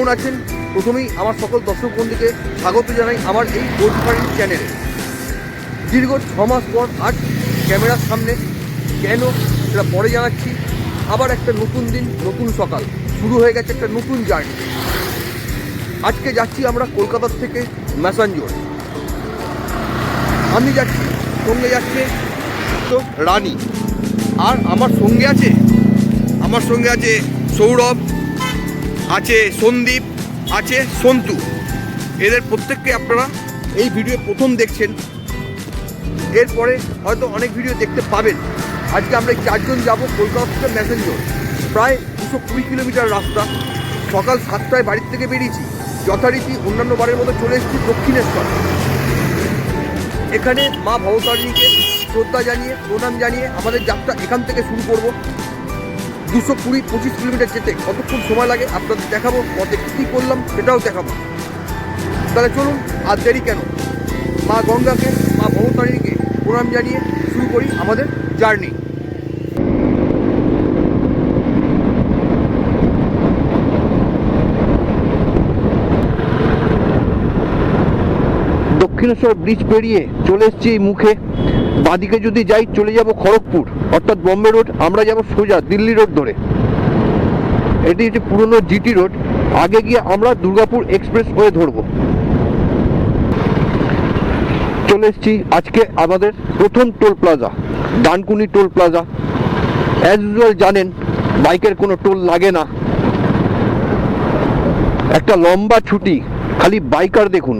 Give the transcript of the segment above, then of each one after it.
কেমন আছেন? প্রথমেই আমার সকল দর্শক বন্ধুকে স্বাগত জানাই আমার এই গোটফারিং চ্যানেলে দীর্ঘ ছ মাস পর আজ ক্যামেরার সামনে কেন সেটা পরে জানাচ্ছি। আবার একটা নতুন দিন, নতুন সকাল, শুরু হয়ে গেছে একটা নতুন জার্নি আজকে যাচ্ছি আমরা কলকাতার থেকে ম্যাসাঞ্জোর আমি যাচ্ছি, সঙ্গে যাচ্ছে তো রানী। আর আমার সঙ্গে আছে, আমার সঙ্গে আছে সৌরভ। আছে সন্দীপ, আছে সন্তু। এদের প্রত্যেককে আপনারা এই ভিডিও প্রথম দেখছেন। এরপরে হয়তো অনেক ভিডিও দেখতে পাবেন। আজকে আমরা এই চারজন যাব কলকাতা থেকে ম্যাসেঞ্জর। প্রায় দুশো কুড়ি কিলোমিটার রাস্তা। সকাল সাতটায় বাড়ির থেকে বেরিয়েছি। যথারীতি অন্যান্য বারের মতো চলে এসেছি দক্ষিণেশ্বর। এখানে মা ভবতারিণীকে শ্রদ্ধা জানিয়ে, প্রণাম জানিয়ে আমাদের যাত্রা এখান থেকে শুরু করব। দুশো কুড়ি, পঁচিশ কিলোমিটার যেতে কতক্ষণ সময় লাগে আপনাদের দেখাবো, পথে কী করলাম সেটাও দেখাবো। তাহলে চলুন, আর দেরি কেন? মা গঙ্গাকে, মা ভবতারিণীকে প্রণাম জানিয়ে শুরু করি আমাদের জার্নি। দক্ষিণেশ্বর ব্রিজ পেরিয়ে চলে এসেছি মুখে। বাদিকে যদি যাই, চলে যাব খড়গপুর। অর্থাৎ বম্বে রোড, আমরা যাব সোজা দিল্লি রোড ধরে। এটি হচ্ছে পুরনো জিটি রোড, আগে গিয়ে আমরা দুর্গাপুর এক্সপ্রেস ওয়ে ধরবো। চলে এসেছি আজকে আমাদের প্রথম toll plaza, Dankuni toll plaza. As usual জানেন, বাইকের কোনো টোল লাগে না। একটা লম্বা ছুটি, খালি বাইকার দেখুন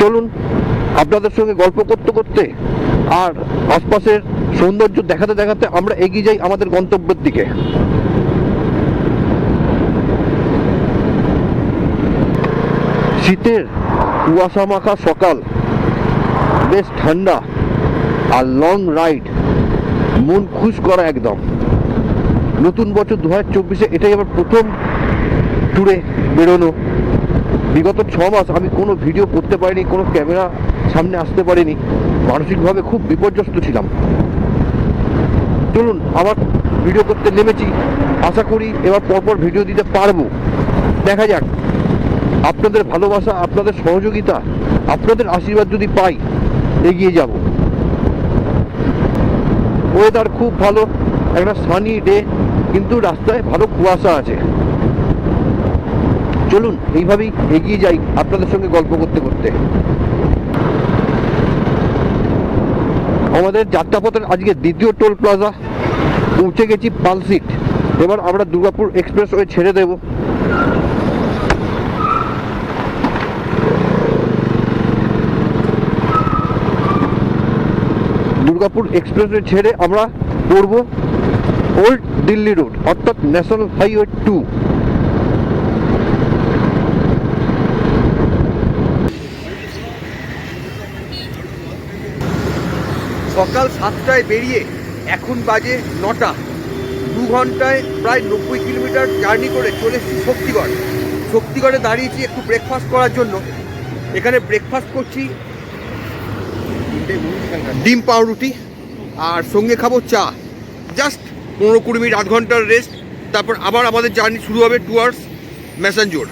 চলুন আপনাদের সঙ্গে গল্প করতে করতে আর আশপাশের সৌন্দর্য দেখাতে দেখাতে আমরা এগিয়ে যাই আমাদের গন্তব্যের দিকে। শীতের কুয়াশা মাখা সকাল, বেশ ঠান্ডা আর লং রাইড মন খুশ করা একদম। নতুন বছর দু হাজার চব্বিশে এটাই আমার প্রথম ট্যুরে বেরোনো। বিগত ছ মাস আমি কোনো ভিডিও করতে পারিনি, কোনো ক্যামেরা সামনে আসতে পারিনি। মানসিকভাবে খুব বিপর্যস্ত ছিলাম। চলুন, আবার ভিডিও করতে নেমেছি। আশা করি এবার পরপর ভিডিও দিতে পারব। দেখা যাক। আপনাদের ভালোবাসা, আপনাদের সহযোগিতা, আপনাদের আশীর্বাদ যদি পাই, এগিয়ে যাব। ওয়েদার খুব ভালো, একটা সানি ডে কিন্তু রাস্তায় ভালো কুয়াশা আছে। চলুন, এইভাবেই এগিয়ে যাই আপনাদের সঙ্গে গল্প করতে করতে। আমাদের যাত্রাপথের আজকে দ্বিতীয় টোল প্লাজা পৌঁছে গেছি পালসিট এবার আমরা দুর্গাপুর এক্সপ্রেস ওয়ে ছেড়ে দেব। দুর্গাপুর এক্সপ্রেসওয়ে ছেড়ে আমরা পড়ব ওল্ড দিল্লি রোড, অর্থাৎ ন্যাশনাল হাইওয়ে টু। সকাল সাতটায় বেরিয়ে এখন বাজে নটা। দু ঘন্টায় প্রায় নব্বই কিলোমিটার জার্নি করে চলে এসেছি শক্তিগড়। শক্তিগড়ে দাঁড়িয়েছি একটু ব্রেকফাস্ট করার জন্য। এখানে ব্রেকফাস্ট করছি। ডিম পাউরুটি আর সঙ্গে খাব চা। জাস্ট পনেরো কুড়ি মিনিট, আধ ঘণ্টার রেস্ট তারপর আবার আমাদের জার্নি শুরু হবে টুয়ার্ডস ম্যাসাঞ্জোর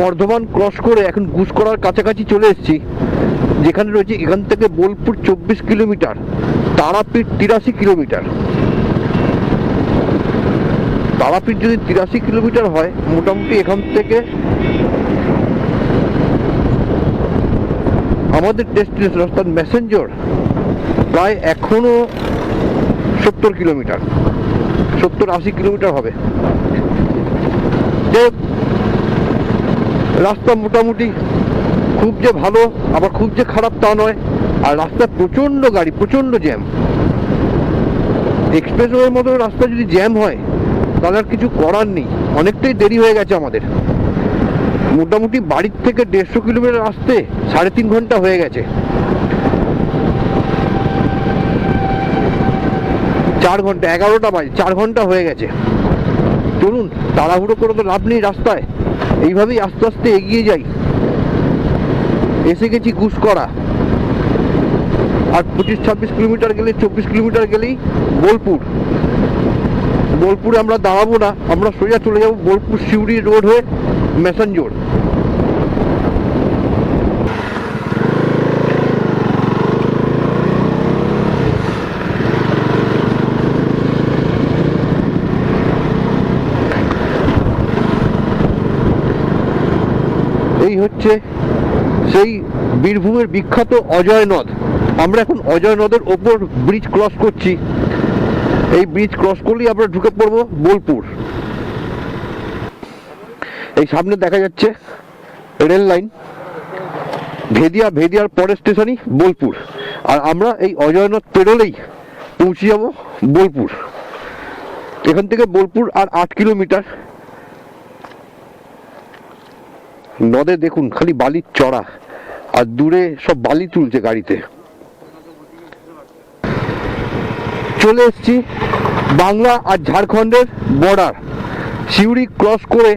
বর্ধমান ক্রস করে এখন গুসকরার কাছাকাছি চলে এসেছি। যেখানে রয়েছে এখান থেকে বোলপুর চব্বিশ কিলোমিটার, তারাপীঠ তিরাশি কিলোমিটার। তারাপীঠ যদি তিরাশি কিলোমিটার হয়, মোটামুটি এখান থেকে আমাদের ডেস্টিনেশন অর্থাৎ ম্যাসেঞ্জর প্রায় এখনও সত্তর কিলোমিটার, সত্তর আশি কিলোমিটার হবে। যাই রাস্তা মোটামুটি খুব যে ভালো, আবার খুব যে খারাপ তা নয়। আর রাস্তায় প্রচণ্ড গাড়ি, প্রচণ্ড জ্যাম। এক্সপ্রেসওয়ের মতো রাস্তা যদি জ্যাম হয়, তাহলে আর কিছু করার নেই। অনেকটাই দেরি হয়ে গেছে আমাদের। মোটামুটি বাড়ির থেকে দেড়শো কিলোমিটার আসতে সাড়ে তিন ঘণ্টা হয়ে গেছে। চার ঘণ্টা, এগারোটা বাজে, চার ঘণ্টা হয়ে গেছে। চলুন, তাড়াহুড়ো করে তো লাভ নেই রাস্তায়। এইভাবেই আস্তে আস্তে এগিয়ে যাই। এসে গেছি ঘুষ করা আর পঁচিশ, ছাব্বিশ কিলোমিটার গেলে, চব্বিশ কিলোমিটার গেলেই বোলপুর। বোলপুরে আমরা দাঁড়াবো না, আমরা সোজা চলে যাব বোলপুর সিউড়ি রোড হয়ে ম্যাসাঞ্জোর এই হচ্ছে সেই বীরভূমের বিখ্যাত অজয় নদ। আমরা এখন অজয় নদের ওপর ব্রিজ ক্রস করছি। এই ব্রিজ ক্রস করলেই আমরা ঢুকে পড়ব বোলপুর। এই সামনে দেখা যাচ্ছে রেল লাইন ভেদিয়া ভেদিয়ার পরের স্টেশনই বোলপুর। আর আমরা এই অজয়নদ পেরোলেই পৌঁছে যাব বোলপুর। এখান থেকে বোলপুর আর আট কিলোমিটার নদে দেখুন, খালি বালির চড়া, আর দূরে সব বালি তুলছে গাড়িতে। চলে এসেছি বাংলা আর ঝাড়খণ্ডের বর্ডার সিউড়ি ক্রস করে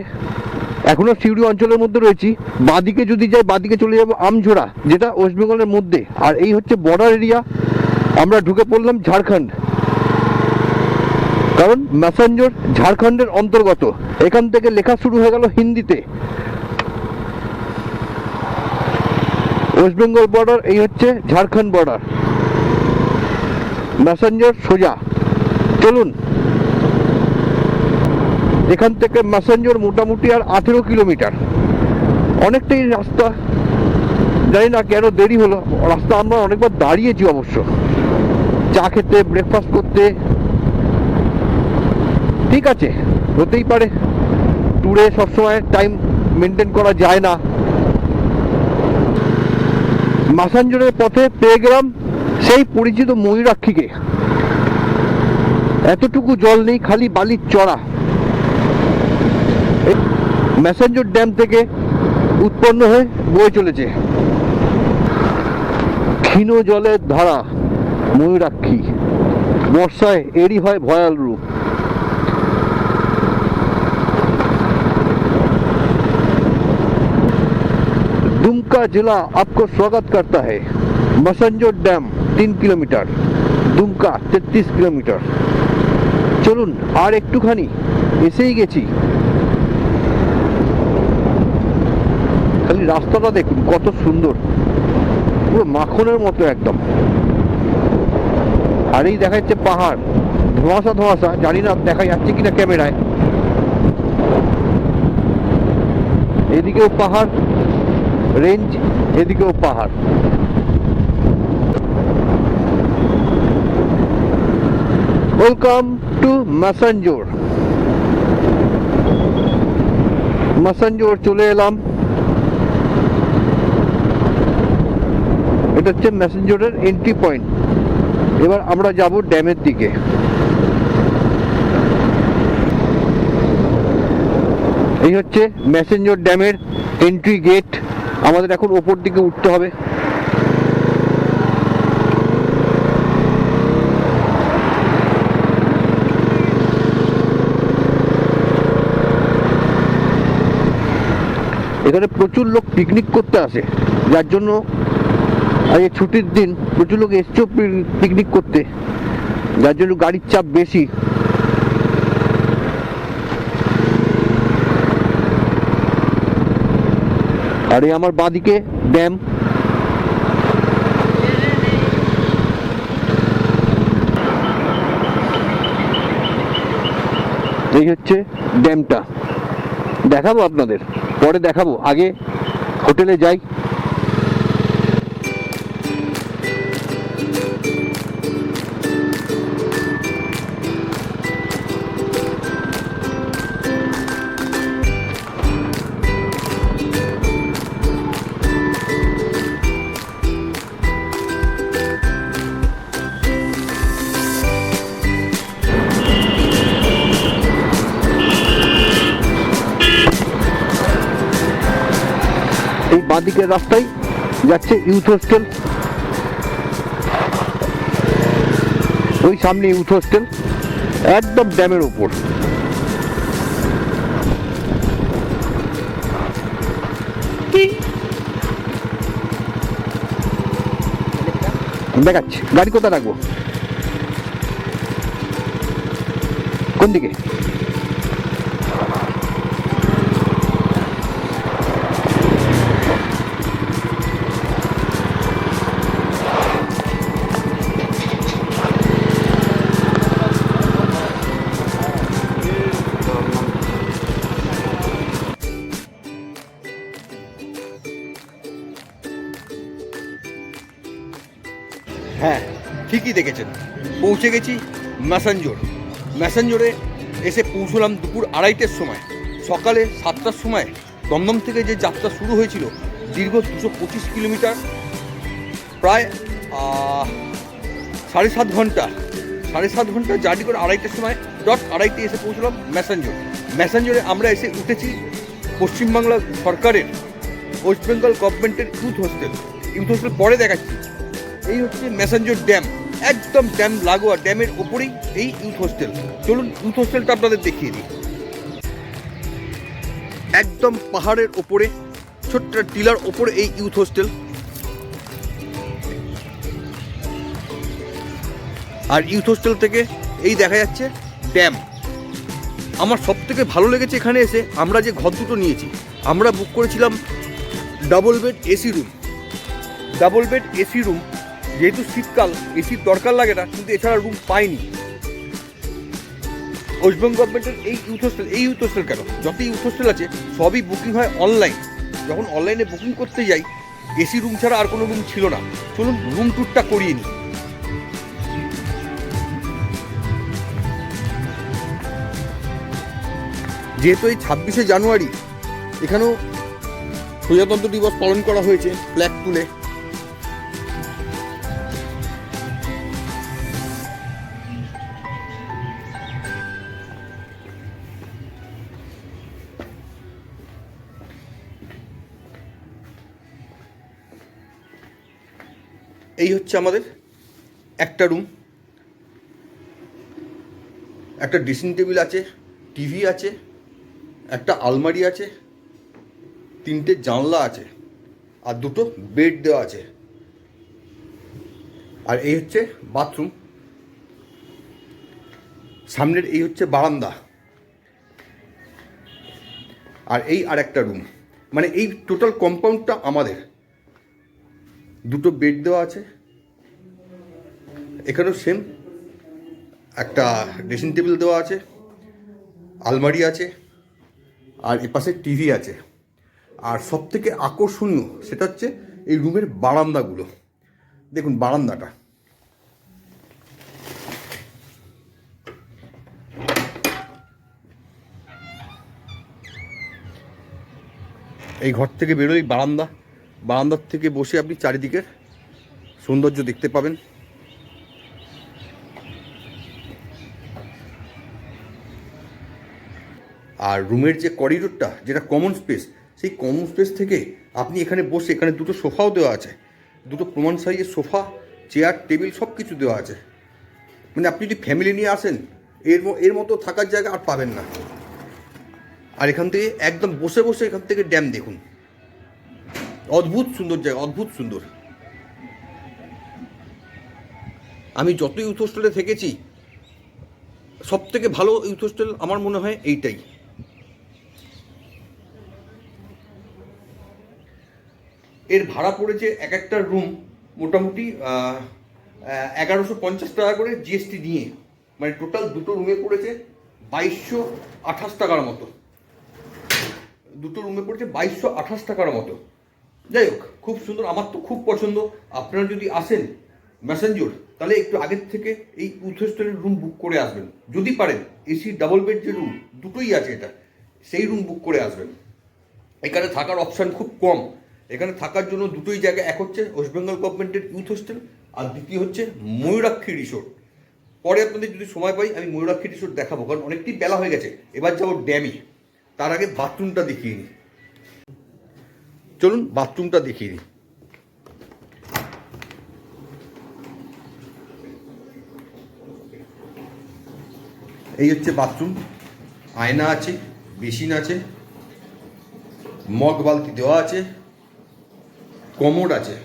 এখনও সিউড়ি অঞ্চলের মধ্যে রয়েছি। বাদিকে যদি যাই, বাদিকে চলে যাব আমঝোড়া, যেটা ওয়েস্ট বেঙ্গলের মধ্যে। আর এই হচ্ছে বর্ডার এরিয়া আমরা ঢুকে পড়লাম ঝাড়খণ্ড। কারণ ম্যাসাঞ্জোর ঝাড়খণ্ডের অন্তর্গত। এখান থেকে লেখা শুরু হয়ে গেল হিন্দিতে। ওয়েস্ট বেঙ্গল বর্ডার এই হচ্ছে ঝাড়খণ্ড বর্ডার ম্যাসেঞ্জার সোজা। চলুন। এখান থেকে ম্যাসেঞ্জার মোটামুটি আর আঠেরো কিলোমিটার। অনেকটাই রাস্তা। জানি না কেন দেরি হলো। রাস্তা আমরা অনেকবার দাঁড়িয়েছি অবশ্য। চা খেতে ব্রেকফাস্ট করতে। ঠিক আছে, হতেই পারে। ট্যুরে সবসময় টাইম মেনটেন করা যায় না। মাসাঞ্জরের পথে পেয়ে গেলাম সেই পরিচিত ময়ূরাক্ষীকে। এতটুকু জল নেই, খালি বালির চড়া। ম্যাসেঞ্জর ড্যাম থেকে উৎপন্ন হয়ে বয়ে চলেছে। ক্ষীণ জলের ধারা ময়ূরাক্ষী। বর্ষায় এরই হয় ভয়াল রূপ। दुमका जिला आपको स्वागत करता है मसंजोर डैम তিন কিলোমিটার দুমকা তেত্রিশ কিলোমিটার চলুন আর একটুখানি এসেই গেছি খালি রাস্তাটা দেখুন কত সুন্দর পুরো মাখনের মতো একদম আর এই দেখা যাচ্ছে পাহাড় ধোঁয়াশা ধোঁয়াশা জানি না দেখা যাচ্ছে কিনা ক্যামেরায় এদিকেও পাহাড় রেঞ্জ এদিকেও পাহাড়। ওয়েলকাম টু মাসাঞ্জোর মাসাঞ্জোর চলে এলাম। এটা হচ্ছে ম্যাসেঞ্জোরের এন্ট্রি পয়েন্ট এবার আমরা যাব ড্যামের দিকে। এই হচ্ছে ম্যাসেঞ্জর ড্যামের এন্ট্রি গেট আমাদের এখন ওপর দিকে উঠতে হবে। এখানে প্রচুর লোক পিকনিক করতে আসে। যার জন্য আজকে ছুটির দিন প্রচুর লোক এসছেও পিকনিক করতে। যার জন্য গাড়ির চাপ বেশি। আর এই আমার বাঁদিকে ড্যাম এই হচ্ছে ড্যামটা দেখাবো আপনাদের, পরে দেখাবো। আগে হোটেলে যাই। দিকের রাস্তায় যাচ্ছে ইউথ হোস্টেল ওই সামনে ইউথ হোস্টেল একদম ড্যামের ওপর দেখাচ্ছি, গাড়ি কোথায় রাখব? কোন দিকে? ঠিকই দেখেছেন। পৌঁছে গেছি ম্যাসাঞ্জোর। ম্যাসাঞ্জোরে এসে পৌঁছলাম দুপুর আড়াইটের সময়। সকালে সাতটার সময় দমদম থেকে যে যাত্রা শুরু হয়েছিল, দীর্ঘ দুশো পঁচিশ কিলোমিটার, প্রায় সাড়ে সাত ঘণ্টা, সাড়ে সাত ঘণ্টা জার্নি করে আড়াইটের সময় ডট আড়াইটে এসে পৌঁছলাম ম্যাসাঞ্জোর। ম্যাসাঞ্জোরে আমরা এসে উঠেছি পশ্চিমবাংলা সরকারের, ওয়েস্ট বেঙ্গল গভর্নমেন্টের ইউথ হোস্টেল। ইউথ হোস্টেল পরে দেখাচ্ছি। এই হচ্ছে ম্যাসেঞ্জর ড্যাম। একদম ড্যাম লাগোয়া ড্যামের ওপরেই এই ইউথ হোস্টেল। চলুন ইউথ হোস্টেলটা আপনাদের দেখিয়ে দিই। একদম পাহাড়ের ওপরে, ছোট্ট টিলার ওপরে এই ইউথ হোস্টেল। আর ইউথ হোস্টেল থেকে এই দেখা যাচ্ছে ড্যাম। আমার সব থেকে ভালো লেগেছে এখানে এসে আমরা যে ঘর দুটো নিয়েছি, আমরা বুক করেছিলাম double bed AC room. Double bed AC room যেহেতু শীতকাল এসির দরকার লাগে না, কিন্তু এছাড়া রুম পাইনি। ওয়েস্টবেঙ্গল গভর্নমেন্টের এই ইউথ হোস্টেল এই ইউথ হোস্টেল কেন? যত ইউথ হোস্টেল আছে, সবই বুকিং হয় অনলাইন যখন অনলাইনে বুকিং করতে যাই এসি রুম ছাড়া আর কোনো রুম ছিল না। চলুন রুম ট্যুরটা করিয়ে নিই। যেহেতু এই ছাব্বিশে জানুয়ারি, এখানেও প্রজাতন্ত্র দিবস পালন করা হয়েছে ফ্ল্যাগ তুলে। এই হচ্ছে আমাদের একটা রুম একটা ড্রেসিং টেবিল আছে টিভি আছে, একটা আলমারি আছে, তিনটে জানলা আছে, আর দুটো বেড দেওয়া আছে। আর এই হচ্ছে বাথরুম সামনের এই হচ্ছে বারান্দা। আর এই আর একটা রুম মানে এই টোটাল কম্পাউন্ডটা আমাদের। দুটো বেড দেওয়া আছে। এখানেও সেম একটা ড্রেসিং টেবিল দেওয়া আছে। আলমারি আছে। আর এপাশে টিভি আছে। আর সব থেকে আকর্ষণীয় সেটা হচ্ছে এই রুমের বারান্দাগুলো। দেখুন বারান্দাটা। এই ঘর থেকে বেরোই বারান্দা। বারান্দার থেকে বসে আপনি চারিদিকের সৌন্দর্য দেখতে পাবেন। আর রুমের যে করিডোরটা, যেটা কমন স্পেস সেই কমন স্পেস থেকে আপনি এখানে বসে, এখানে দুটো সোফাও দেওয়া আছে। দুটো প্রমাণ সাইজের সোফা চেয়ার টেবিল সব কিছু দেওয়া আছে। মানে আপনি যদি ফ্যামিলি নিয়ে আসেন, এর এর মতো থাকার জায়গা আর পাবেন না। আর এখান থেকে একদম বসে বসে এখান থেকে ড্যাম দেখুন। অদ্ভুত সুন্দর জায়গা অদ্ভুত সুন্দর আমি যত ইউথ হোস্টেলে থেকেছি সব থেকে ভালো ইউথ হোস্টেল আমার মনে হয় এইটাই। এর ভাড়া পড়েছে এক একটা রুম মোটামুটি এগারোশো পঞ্চাশ টাকা করে জিএসটি নিয়ে। মানে টোটাল দুটো রুমে পড়েছে বাইশশো আঠাশ টাকার মতো। দুটো রুমে পড়েছে বাইশশো আঠাশ টাকার মতো। যাই হোক, খুব সুন্দর, আমার তো খুব পছন্দ। আপনারা যদি আসেন ম্যাসেঞ্জোর তাহলে একটু আগের থেকে এই ইউথ রুম বুক করে আসবেন। যদি পারেন এসি ডাবল বেড যে রুম দুটোই আছে এটা, সেই রুম বুক করে আসবেন। এখানে থাকার অপশান খুব কম। এখানে থাকার জন্য দুটোই জায়গা, এক হচ্ছে ওয়েস্ট বেঙ্গল গভর্নমেন্টের ইউথ হোস্টেল আর দ্বিতীয় হচ্ছে ময়ূরাক্ষী রিসোর্ট পরে আপনাদের যদি সময় পাই, আমি ময়ূরাক্ষী রিসোর্ট দেখাবো, কারণ অনেকটাই বেলা হয়ে গেছে। এবার যাব ড্যামে তার আগে বাথরুমটা দেখিয়ে নিই। চলুন বাথরুমটা দেখিয়ে দিই। এই হচ্ছে বাথরুম। আয়না আছে, বেসিন আছে, মগ বালতি দেওয়া আছে, কমোড আছে।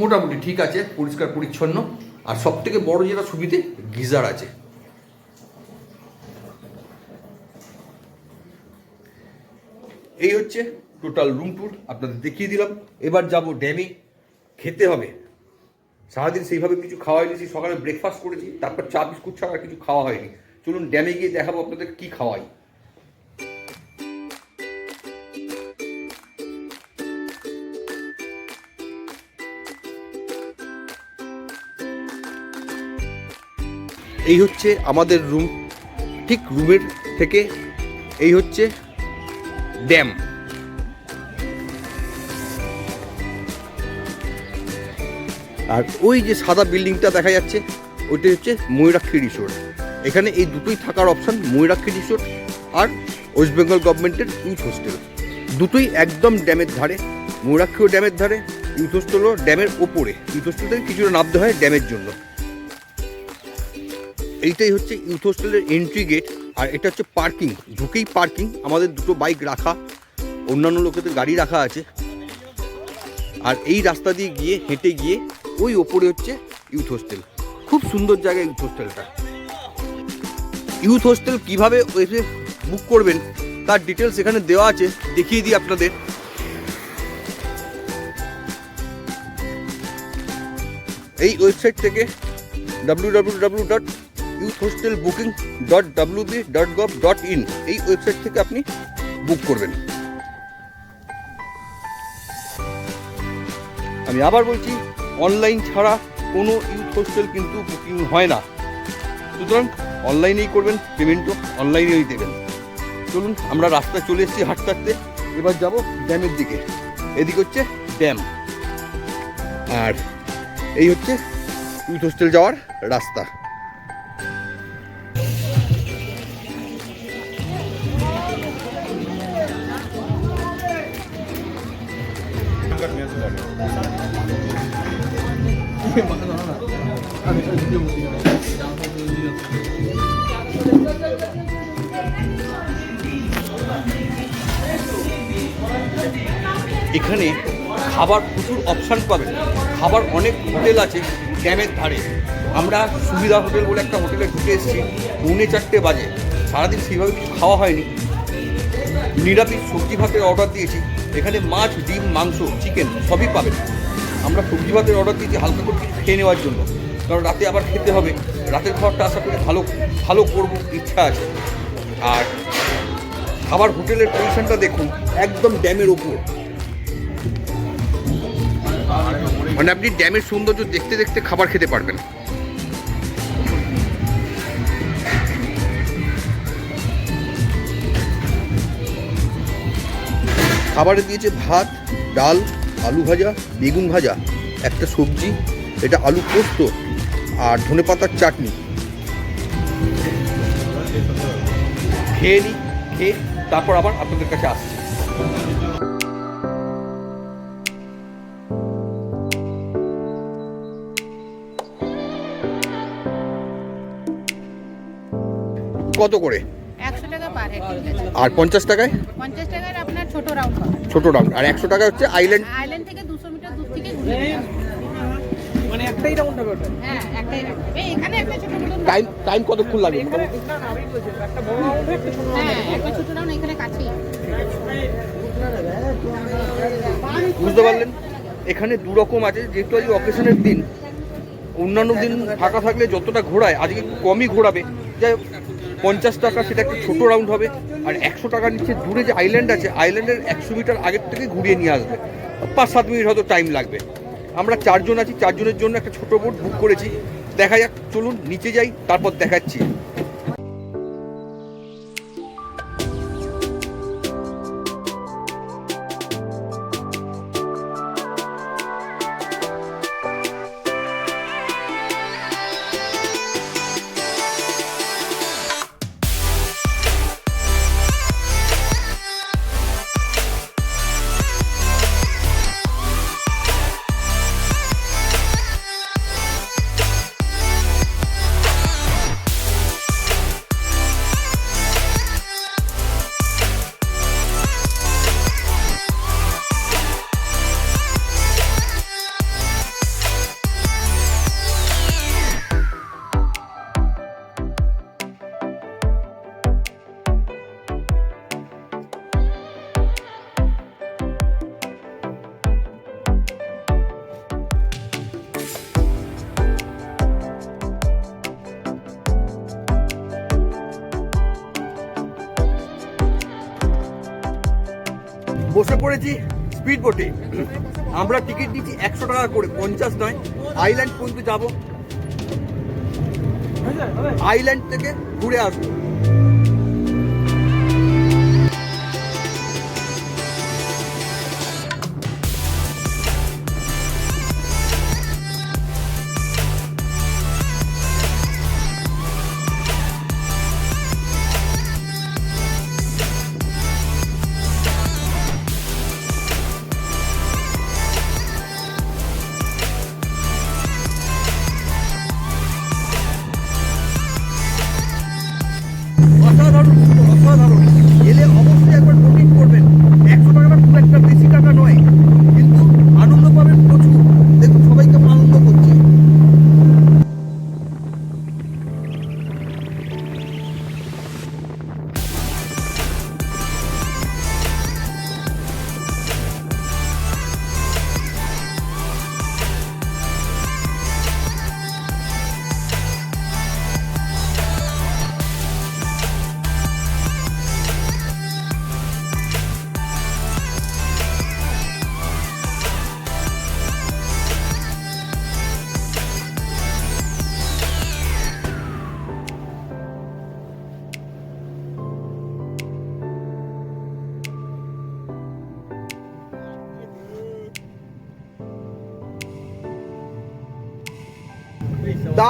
মোটামুটি ঠিক আছে, পরিষ্কার পরিচ্ছন্ন। আর সব থেকে বড় যেটা সুবিধে গিজার আছে। এই হচ্ছে টোটাল রুম ট্যুর আপনাদের দেখিয়ে দিলাম। এবার যাব ড্যামে, খেতে হবে। সারাদিন সেইভাবে কিছু খাওয়া হয়নি, সেই সকালে ব্রেকফাস্ট করেছি, তারপর চা, বিস্কুট ছাড়া কিছু খাওয়া হয়নি। চলুন ড্যামে গিয়ে দেখাবো আপনাদের কি খাওয়াই এই হচ্ছে আমাদের রুম, ঠিক রুমের থেকে এই হচ্ছে ড্যাম। আর ওই যে সাদা বিল্ডিংটা দেখা যাচ্ছে, ওইটা হচ্ছে ময়ূরাক্ষী রিসোর্ট এখানে এই দুটোই থাকার অপশান ময়ূরাক্ষী রিসোর্ট আর ওয়েস্ট বেঙ্গল গভর্নমেন্টের ইউথ হোস্টেল দুটোই একদম ড্যামের ধারে, ময়ূরাক্ষীও ড্যামের ধারে ইউথ হোস্টেলও ড্যামের ওপরে। ইউথ হোস্টেল কিছুটা নামতে হয় ড্যামের জন্য। এইটাই হচ্ছে ইউথ হোস্টেলের এন্ট্রি গেট আর এটা হচ্ছে পার্কিং ঢুকেই পার্কিং আমাদের দুটো বাইক রাখা, অন্যান্য লোকেদের গাড়ি রাখা আছে। আর এই রাস্তা দিয়ে গিয়ে হেঁটে গিয়ে ওই ওপরে হচ্ছে ইউথ হোস্টেল খুব সুন্দর জায়গা ইউথ হোস্টেলটা ইউথ হোস্টেল কীভাবে এসে বুক করবেন, তার ডিটেলস এখানে দেওয়া আছে, দেখিয়ে দিই আপনাদের। এই ওয়েবসাইট থেকে W W W dot youth hostel booking dot W B dot gov dot in এই ওয়েবসাইট থেকে আপনি বুক করবেন। আমি আবার বলছি অনলাইন ছাড়া কোনো ইউথ হোস্টেল কিন্তু বুকিং হয় না। সুতরাং অনলাইনেই করবেন, পেমেন্টও অনলাইনেই দেবেন। চলুন, আমরা রাস্তায় চলে এসেছি হাঁটতে হাঁটতে। এবার যাব ড্যামের দিকে। এদিক হচ্ছে ড্যাম। আর এই হচ্ছে ইউথ হোস্টেল যাওয়ার রাস্তা। এখানে খাবার প্রচুর অপশান পাবেন খাবার অনেক হোটেল আছে ড্যামের ধারে। আমরা সুবিধা হোটেল বলে একটা হোটেলে ঢুকে এসেছি, পৌনে চারটে বাজে। সারাদিন সেইভাবে কিছু খাওয়া হয়নি। নিরামিষ সবজি ভাতের অর্ডার দিয়েছি। এখানে মাছ, ডিম, মাংস চিকেন সবই পাবেন। আমরা সবজি ভাতের অর্ডার দিয়েছি হালকা করে কিছু খেয়ে নেওয়ার জন্য। কারণ রাতে আবার খেতে হবে। রাতের খাবারটা আশা করি ভালো ভালো করব, ইচ্ছা আছে। আর খাবার হোটেলের পজিশনটা দেখুন, একদম ড্যামের ওপর মানে আপনি ড্যামের সৌন্দর্য দেখতে দেখতে খাবার খেতে পারবেন। খাবারে দিয়েছে ভাত, ডাল, আলু ভাজা, বেগুন ভাজা, একটা সবজি, এটা আলু পোস্ত আর ধনে পাতার চাটনি। খেয়ে নিই খেয়ে তারপর আবার আপনাদের কাছে আসছি। কত করে? একশো টাকা পার হেড আর পঞ্চাশ টাকায়? পঞ্চাশ টাকার আপনার ছোট রাউন্ড হবে ছোট রাউন্ড আর একশো টাকা হচ্ছে আইল্যান্ড আইল্যান্ড থেকে দুশো মিটার দূর থেকে ঘুরে মানে একটাই রাউন্ড হবে ওটা? হ্যাঁ একটাই রাউন্ড এই এখানে একটা ছোট মতন টাইম টাইম কতক্ষণ লাগবে? এখানে না না আমি বলছি একটা বড় রাউন্ড একটা ছোট হ্যাঁ একটা ছোট রাউন্ড এখানে কাছেই। বুঝতে পারলেন? এখানে দু রকম আছে। যেহেতু আজ অকেশনের দিন অন্যান্য দিন ফাঁকা থাকলে যতটা ঘোরায় আজকে একটু কমই ঘোরাবে। যাই হোক, পঞ্চাশ টাকা, সেটা একটু ছোটো রাউন্ড হবে। আর একশো টাকা নিচে দূরে যে আইল্যান্ড আছে আইল্যান্ডের একশো মিটার আগের থেকে ঘুরিয়ে নিয়ে আসবে। পাঁচ, সাত মিনিট হয়তো টাইম লাগবে। আমরা চারজন আছি, চারজনের জন্য একটা ছোটো বোট বুক করেছি। দেখা যাক, চলুন, নিচে যাই, তারপর দেখাচ্ছি। আমরা টিকিট দিচ্ছি একশো টাকা করে পঞ্চাশ নয়। আইল্যান্ড পর্যন্ত যাব। আইল্যান্ড থেকে ঘুরে আসব।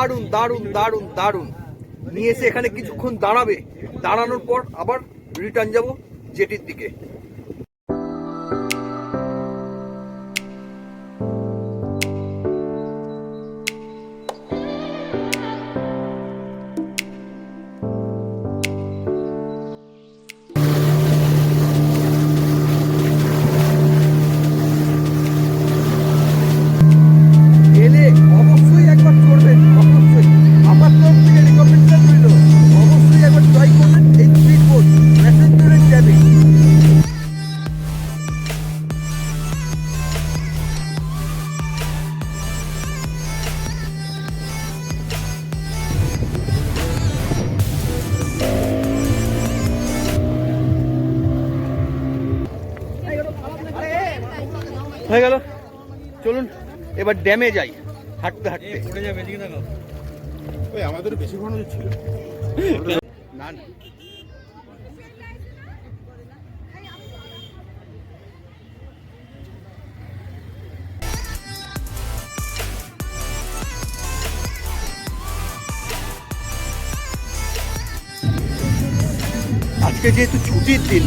দারুণ দারুণ দারুণ দারুণ। নিয়ে এসে এখানে কিছুক্ষণ দাঁড়াবে। দাঁড়ানোর পর আবার রিটার্ন যাব জেটির দিকে। ড্যামে যাই হাঁটতে হাঁটতে। ওই আমাদের বেশি ঘন ছিল। না না। আজকে যেহেতু ছুটির দিন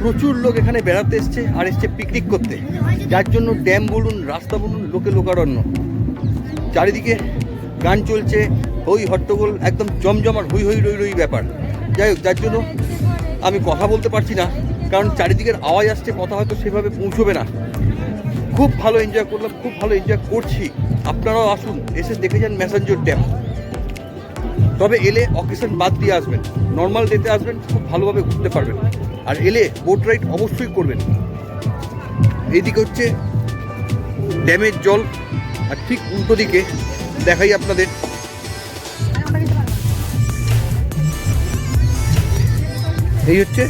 প্রচুর লোক এখানে বেড়াতে এসছে আর এসছে পিকনিক করতে। যার জন্য ড্যাম বলুন, রাস্তা বলুন, লোকে লোকারণ্য। চারিদিকে গান চলছে, হই হট্টগোল, একদম জমজমার হই হই রই রই ব্যাপার। যাই হোক, যার জন্য আমি কথা বলতে পারছি না, কারণ চারিদিকের আওয়াজ আসছে, কথা হয়তো সেভাবে পৌঁছবে না। খুব ভালো এনজয় করলাম, খুব ভালো এনজয় করছি। আপনারাও আসুন, এসে দেখে যান ম্যাসেঞ্জর ড্যাম তবে এলে অকেশন বাদ দিয়ে আসবেন। নর্মাল ডেতে আসবেন, খুব ভালোভাবে ঘুরতে পারবেন। আর এলে বোট রাইড অবশ্যই করবেন। এইদিকে হচ্ছে ড্যামের জল, আর ঠিক উল্টো দিকে দেখাই আপনাদের। এই হচ্ছে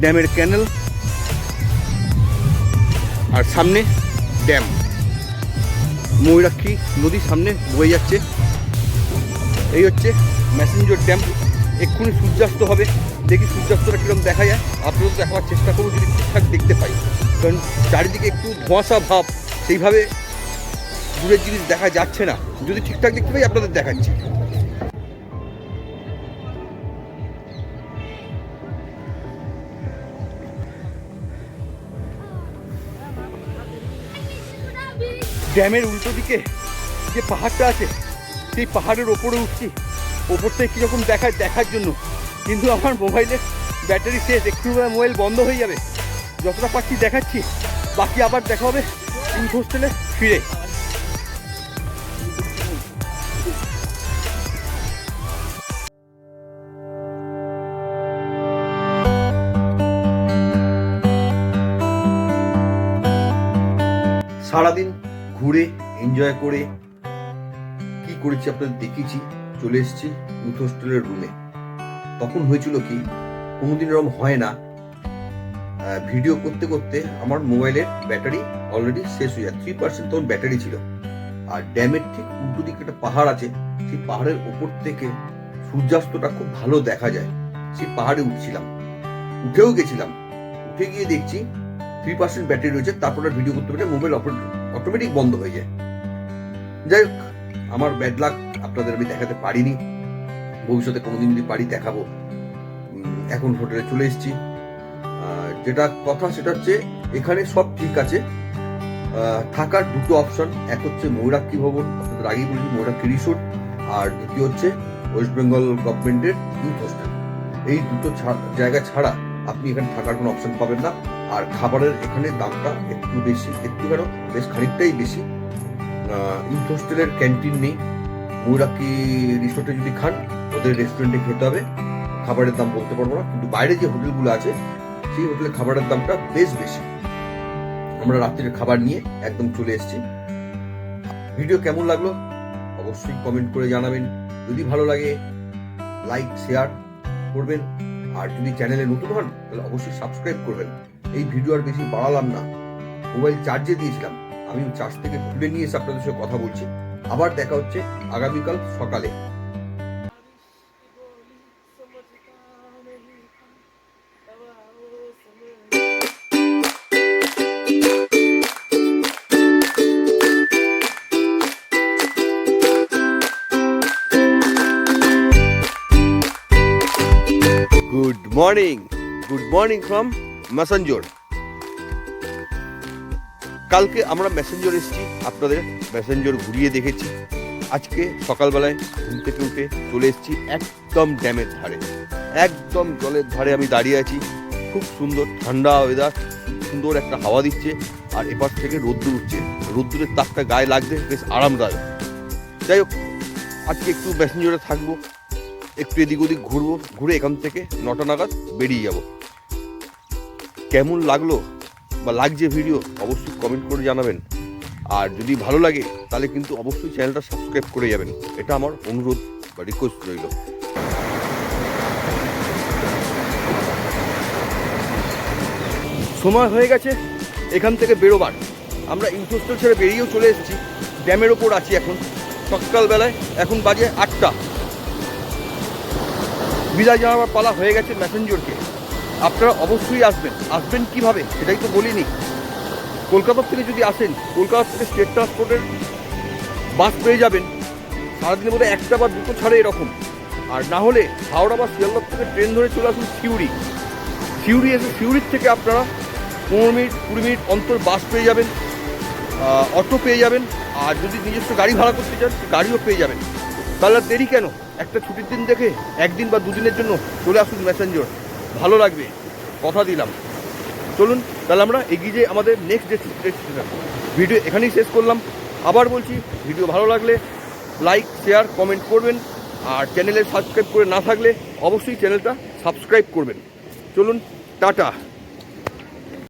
ড্যামের ক্যানেল আর সামনে ড্যাম। ময়ূরাক্ষী নদীর সামনে বয়ে যাচ্ছে। এই হচ্ছে ম্যাসেঞ্জর ড্যাম এক্ষুনি সূর্যাস্ত হবে। দেখি সূর্যাস্তটা কীরকম দেখা যায়। আপনাদের দেখাবার চেষ্টা করব যদি ঠিকঠাক দেখতে পাই। কারণ চারিদিকে একটু ধোঁয়াশা ভাব, সেইভাবে দূরের জিনিস দেখা যাচ্ছে না। যদি ঠিকঠাক দেখতে পাই, আপনাদের দেখাচ্ছি। ড্যামের উল্টো দিকে যে পাহাড়টা আছে, সেই পাহাড়ের ওপরে উঠছি। ওপর থেকে কীরকম দেখায়, দেখার জন্য। কিন্তু আমার মোবাইলে ব্যাটারি শেষ, একটু মোবাইল বন্ধ হয়ে যাবে। যতটা পাচ্ছি দেখাচ্ছি, বাকি আবার দেখা হবে ইউথ হোস্টেলে ফিরে। সারাদিন ঘুরে এনজয় করে, কি করেছি আপনাদের দেখিয়েছি। চলে এসেছি ইউথ হোস্টেলের রুমে তখন হয়েছিল কি, কোনোদিন এরকম হয় না ভিডিও করতে করতে আমার মোবাইলের ব্যাটারি অলরেডি শেষ হয়ে যায়। থ্রি পার্সেন্ট তখন ব্যাটারি ছিল। আর ড্যামের ঠিক উল্টো দিকে একটা পাহাড় আছে, সেই পাহাড়ের ওপর থেকে সূর্যাস্তটা খুব ভালো দেখা যায়। সেই পাহাড়ে উঠছিলাম। উঠেও গেছিলাম। উঠে গিয়ে দেখছি থ্রি পার্সেন্ট ব্যাটারি রয়েছে, তারপর ভিডিও করতে পারে মোবাইল অটোমেটিক বন্ধ হয়ে যায়। যাই হোক, আমার ব্যাড লাক আপনাদের আমি দেখাতে পারিনি। ভবিষ্যতে কোনোদিন যদি পারি দেখাবো। এখন হোটেলে চলে এসেছি। যেটা কথা সেটা হচ্ছে, এখানে সব ঠিক আছে। থাকার দুটো অপশন এক হচ্ছে ময়ূরাক্ষী ভবন আপনাদের আগেই বলেছি ময়ূরাক্ষী রিসোর্ট আর দ্বিতীয় হচ্ছে ওয়েস্ট বেঙ্গল গভর্নমেন্টের ইউথ হোস্টেল এই দুটো জায়গা ছাড়া আপনি এখানে থাকার কোনো অপশন পাবেন না। আর খাবারের এখানে দামটা একটু বেশি, একটু কেন? বেশ খানিকটাই বেশি। ইউথ হোস্টেলের ক্যান্টিন নেই। ময়ূরাক্ষী রিসোর্টে যদি খান, ওদের রেস্টুরেন্টে খেতে হবে। খাবারের দাম বলতে পারব না, কিন্তু বাইরে যে হোটেলগুলো আছে, সেই হোটেলে খাবারের দামটা বেশ বেশি। আমরা রাত্রির খাবার নিয়ে একদম চলে এসেছি। ভিডিও কেমন লাগল? অবশ্যই কমেন্ট করে জানাবেন। যদি ভালো লাগে লাইক শেয়ার করবেন। আর যদি চ্যানেলে নতুন হন, তাহলে অবশ্যই সাবস্ক্রাইব করবেন। এই ভিডিও আর বেশি বাড়ালাম না। মোবাইল চার্জে দিয়েছিলাম। আমি চার্জ থেকে খুলে নিয়ে এসে আপনাদের সঙ্গে কথা বলছি। আবার দেখা হচ্ছে আগামীকাল সকালে। Good morning good morning from Massanjore কালকে আমরা ম্যাসেঞ্জোর এসেছি, আপনাদের ম্যাসেঞ্জোর ঘুরিয়ে দেখেছি। আজকে সকালবেলায় ঘুম থেকে উঠে চলে এসেছি একদম ড্যামের ধারে। একদম জলের ধারে আমি দাঁড়িয়ে আছি। খুব সুন্দর ঠান্ডা ওয়েদার সুন্দর একটা হাওয়া দিচ্ছে আর এপাশ থেকে রোদ্দুর উঠছে। রোদ্দুরের তাপটা গায়ে লাগবে, বেশ আরামদায়ক। যাই হোক, আজকে একটু ম্যাসেঞ্জরে থাকব, একটু এদিক ওদিক ঘুরবো, ঘুরে এখান থেকে নটা নাগাদ বেরিয়ে যাব। কেমন লাগল? বা লাগছে ভিডিও অবশ্যই কমেন্ট করে জানাবেন। আর যদি ভালো লাগে, তাহলে কিন্তু অবশ্যই চ্যানেলটা সাবস্ক্রাইব করে যাবেন। এটা আমার অনুরোধ বা রিকোয়েস্ট রইল। সময় হয়ে গেছে, এখান থেকে বেরোবার। আমরা ইউথোস্টেল ছেড়ে বেরিয়েও চলে এসেছি। ড্যামের ওপর আছি এখন। সকালবেলায় এখন বাজে আটটা। বিদায় জানাবার পালা হয়ে গেছে ম্যাসেঞ্জরকে আপনারা অবশ্যই আসবেন। আসবেন কীভাবে? সেটাই তো বলিনি। কলকাতার থেকে যদি আসেন, কলকাতা থেকে স্টেট ট্রান্সপোর্টের বাস পেয়ে যাবেন। সারাদিনের মধ্যে একটা বা দুটো ছাড়ে এরকম। আর না হলে হাওড়া বা শিয়ালদহ থেকে ট্রেন ধরে চলে আসুন সিউড়ি। সিউড়ি এসে সিউড়ির থেকে আপনারা পনেরো মিনিট, কুড়ি মিনিট অন্তর বাস পেয়ে যাবেন অটো পেয়ে যাবেন। আর যদি নিজস্ব গাড়ি ভাড়া করতে চান, গাড়িও পেয়ে যাবেন। তাহলে দেরি কেন? একটা ছুটির দিন দেখে একদিন বা দুদিনের জন্য চলে আসুন ম্যাসেঞ্জর ভালো লাগবে, কথা দিলাম। চলুন, তাহলে আমরা এগিয়ে যেয়ে আমাদের নেক্সট ডেস্টিনেশন ভিডিও এখানেই শেষ করলাম। আবার বলছি ভিডিও ভালো লাগলে লাইক শেয়ার কমেন্ট করবেন। আর চ্যানেলে সাবস্ক্রাইব করে না থাকলে অবশ্যই চ্যানেলটা সাবস্ক্রাইব করবেন। চলুন, টাটা।